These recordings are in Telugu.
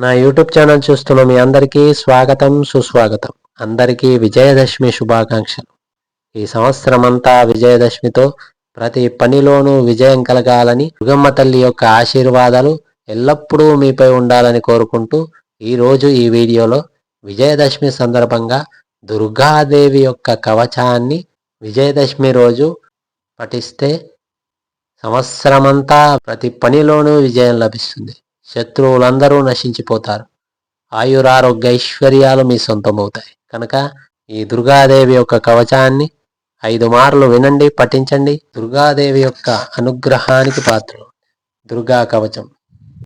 నా యూట్యూబ్ ఛానల్ చూస్తున్న మీ అందరికీ స్వాగతం సుస్వాగతం. అందరికీ విజయదశమి శుభాకాంక్షలు. ఈ సంవత్సరం అంతా విజయదశమితో ప్రతి పనిలోనూ విజయం కలగాలని దుర్గమ్మ తల్లి యొక్క ఆశీర్వాదాలు ఎల్లప్పుడూ మీపై ఉండాలని కోరుకుంటూ ఈరోజు ఈ వీడియోలో విజయదశమి సందర్భంగా దుర్గాదేవి యొక్క కవచాన్ని విజయదశమి రోజు పఠిస్తే సంవత్సరమంతా ప్రతి పనిలోనూ విజయం లభిస్తుంది. శత్రువులందరూ నశించిపోతారు. ఆయురారోగ్య ఐశ్వర్యాలు మీ సొంతమవుతాయి. కనుక ఈ దుర్గాదేవి యొక్క కవచాన్ని ఐదు మార్లు వినండి పఠించండి. దుర్గాదేవి యొక్క అనుగ్రహానికి పాత్రలు. దుర్గా కవచం.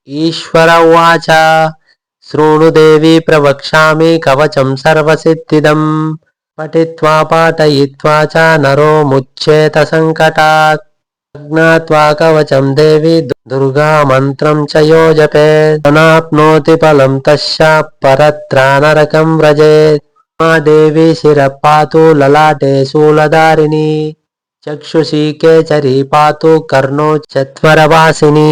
ఈశ్వర వాచ శృణుదేవి ప్రవక్ష్యామి కవచం సర్వసిద్ధిదం. పఠిత్వా పాఠయిత్వా చ నరో ముచ్చేత సంకటాత్. ज्ञात्वा कवचं देवी दुर्गा मन्त्रं च यो जपेत् फलं तस्य परत्रानरकं व्रजेत् मा देवी शिरः पातु ललाटे शूलधारिणी चक्षुषी केचरी पातु कर्णो चत्वरवासिनी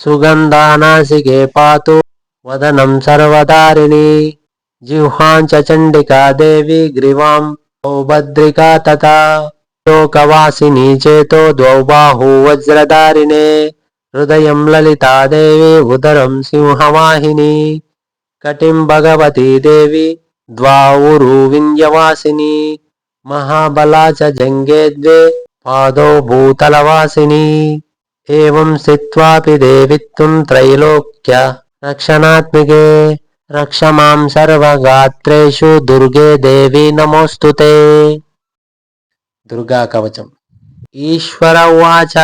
सुगन्धानासिके पातु वदनं सर्वधारिणी जिह्वां च चण्डिका देवी ग्रीवां सौभद्रिका तथा లోకవాసిని చేతో ద్వౌ బాహు వజ్రధారిణే. హృదయం లలితాదేవి ఉదరం సింహవాహిని. కటిం భగవతీ దేవి ద్వావురు వింధ్యవాసిని. మహాబలా చ జంగే ద్వే పాదౌ భూతలవాసిని. ఏం స్థిత్వాపి దేవిత్వం త్రైలోక్య రక్షణాత్మికే. రక్ష మాం సర్వగాత్రేషు దుర్గే దేవి నమోస్తుతే. దుర్గా కవచం ఈశ్వర ఉవాచ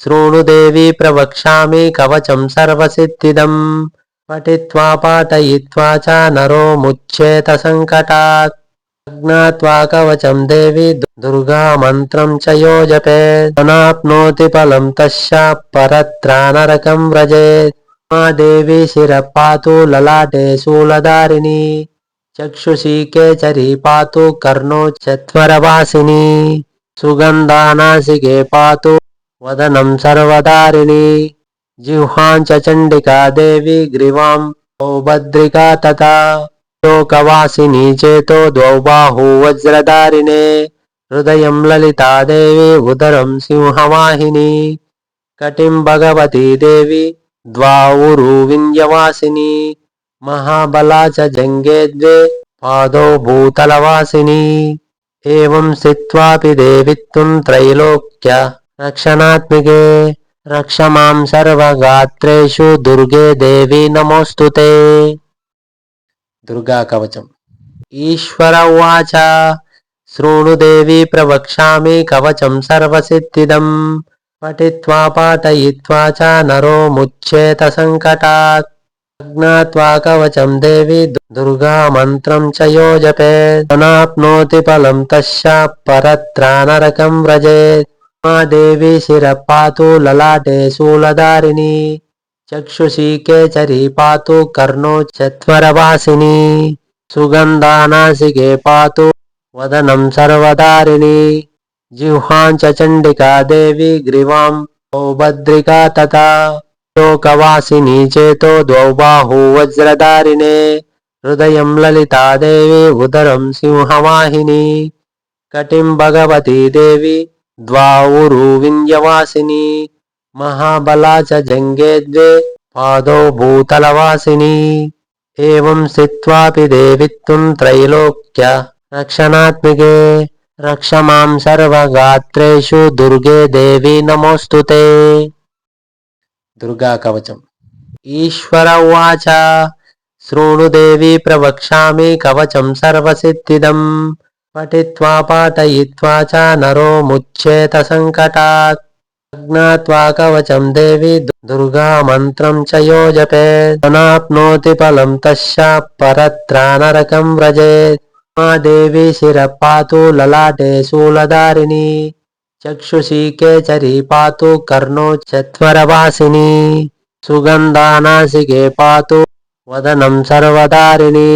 శృణుదేవి ప్రవక్ష్యామి కవచం సర్వసిద్ధిదం. పఠిత్వా పాఠయిత్వా చ నరో ముచ్చేత సంకటాత్. అజ్ఞాత్వా కవచం దేవి దుర్గా మంత్రం చ యో జపే ఫలం తస్య పరత్ర నరకం వ్రజేత్. మా దేవి శిర పాతు లలాటే శూలధారిణి. చక్షుషీ కేచరీ పాతు కర్ణో చత్వరవాసిని సుగంధానాసికే పాతు వదనం సర్వదారిణి జిహ్వాంచ చండికా దేవి గ్రీవాం భద్రికా తథా లోకవాసిని చేతో ద్వౌ బాహు వజ్రధారిణే హృదయం లలితాదేవి ఉదరం సింహవాహిని కటిం భగవతీ దేవి ద్వావురు వింధ్యవాసిని మహాబలా చ జంగే ద్వే పాదౌ ఏం స్థిత్వాపి దేవిత్వం త్రైలోక్య రక్షణాత్మికే రక్ష మాం సర్వగాత్రేషు దుర్గే దేవి నమోస్తుతే దుర్గా కవచం ఈశ్వర ఉచ శృణుదేవి ప్రవక్ష్యామి కవచం సర్వసిద్ధిదం పఠిత్వా పాఠయిత్వా నరో ముచ్చేత సంకటాత్ ज्ञात्वा कवचं देवी दुर्गा मन्त्रं च यो जपेत् फलं तस्य परत्रानरकं व्रजेत् मा देवी शिरः पातु ललाटे शूलधारिणी चक्षुषी केचरी पातु कर्णो चत्वरवासिनी सुगन्धानासिके पातु वदनं सर्वधारिणी जिह्वां च चण्डिका देवी ग्रीवां सौभद्रिका तथा లోకవాసిని చేతో ద్వౌబాహు వజ్రధారిణే హృదయం లలితాదేవి ఉదరం సింహవాహిని కటిం భగవతీ దేవి ద్వావురు వింధ్యవాసిని మహాబలా చ జంగే ద్వే పాదౌ భూతలవాసిని ఏం స్థిత్వాపి దేవిత్వం త్రైలోక్య రక్షణాత్మికే రక్ష మాం సర్వగాత్రు దుర్గే దేవి నమోస్తుతే దుర్గా కవచం. ఈశ్వర ఉవాచ. శృణుదేవి ప్రవక్ష్యామి కవచం సర్వసిద్ధిదం. పఠిత్వా పాఠయిత్వా చ నరో ముచ్చేత సంకటాత్. అజ్ఞాత్వా కవచం దేవి దుర్గా మంత్రం చ యోజపే అనాప్నోతి ఫలం తస్య పరత్ర నరకం వ్రజేత్. మా దేవి శిర పాతు లలాటే శూలధారిణి. చక్షుషీ కేచరీ పాతు కర్ణో చత్వరవాసిని సుగంధానాసికే పాతు వదనం సర్వదారిణి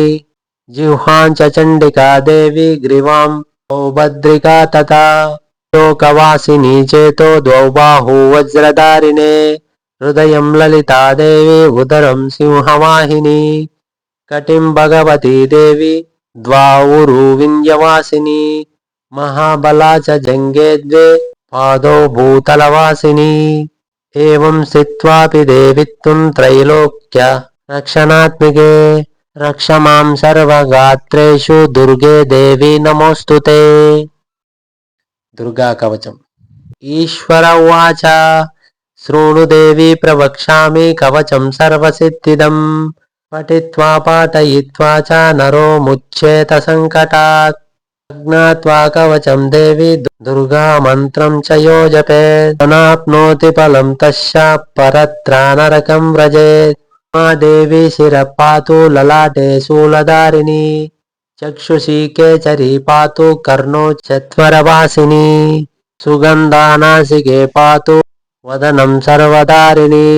జిహ్వాంచ చండికా దేవి గ్రీవాం భద్రికా తథా లోకవాసిని చేతో ద్వౌ బాహు వజ్రధారిణే హృదయం లలితాదేవి ఉదరం సింహవాహిని కటిం భగవతీ దేవి ద్వావురు వింధ్యవాసిని మహాబలా చ జంగే ద్వే పాదో భూతలవాసిని. ఏం స్థిత్వాపి దేవిత్వం త్రైలోక్య రక్షణాత్మికే. రక్ష మాం సర్వగాత్రేషు దుర్గే దేవి నమోస్తుతే దుర్గా కవచం. ఈశ్వర ఉవాచ. శృణు దేవి ప్రవక్ష్యామి కవచం సర్వసిద్ధిదం. పఠిత్వా పాఠయిత్వా చ నరో ముచ్యేత సంకటాత్. అజ్ఞాత్వా కవచం దేవి దుర్గా మంత్రం చ యో జపేత్ అనాప్నోతి ఫలం తస్య పరత్రానరకం వ్రజేత్ మా దేవి శిర పాతు లలాటే శూలధారిణి చక్షుషి కేచరి పాతు కర్ణో చత్వరవాసిని సుగంధానాసికే పాతు వదనం సర్వధారిణి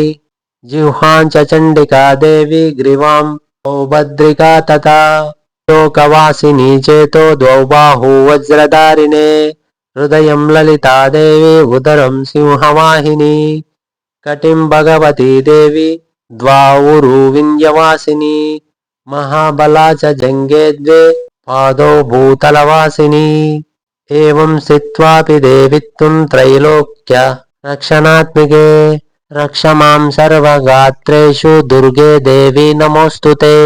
జిహ్వాం చ చండికా దేవి గ్రీవాం సౌభద్రికా తథా లోకవాసిని చేతో ద్వౌ బాహు వజ్రధారిణే. హృదయం లలితాదేవి ఉదరం సింహవాహిని. కటిం భగవతీ దేవి ద్వావురు వింధ్యవాసిని. మహాబలా చ జంగే ద్వే పాదో భూతలవాసిని ఏం స్థిత్వాపి దేవిత్వం త్రైలోక్య రక్షణాత్మికే. రక్ష మాం సర్వగాత్రేషు దుర్గే దేవి నమోస్తుతే.